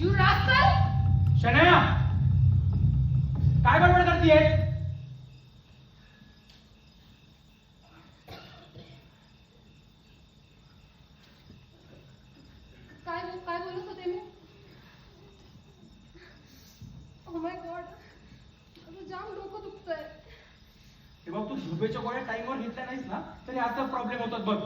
You rascal Shanaya काय बडबड करतीये काय काय बोलत होते मी? ओ माय गॉड माझं जाम डोकं दुखतंय. हे बघ तू झोपेच्या गोळ्या टाइमवर घेतल्या नाहीस ना? तरी आता प्रॉब्लेम होतात बघ.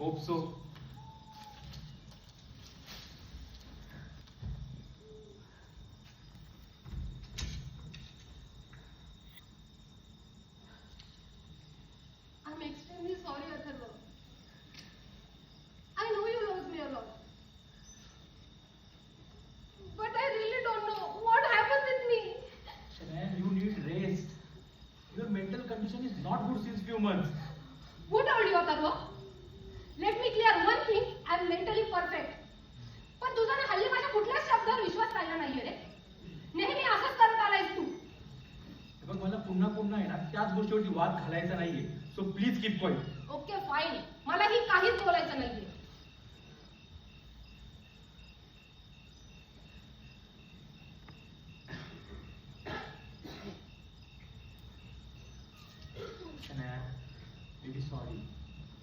Hope so. I'm extremely sorry, Atharva. I know you love me a lot. But I really don't know what happened with me. Sharan, you need rest. Your mental condition is not good since few months. What are you, Atharva? Let me clear one thing. I'm mentally perfect. पण तुझा ना हल्ली माझ्या कुठल्याच शब्दावर विश्वास राहिला नाहीये रे. नेहमी असंच करत आलायस तू. हे बघ मला पुन्हा पुन्हा आहे ना त्याच गोष्टीवरती वाद घालायचा नाहीये. So please keep point okay fine मलाही काहीच बोलायचं नाहीये. सॉरी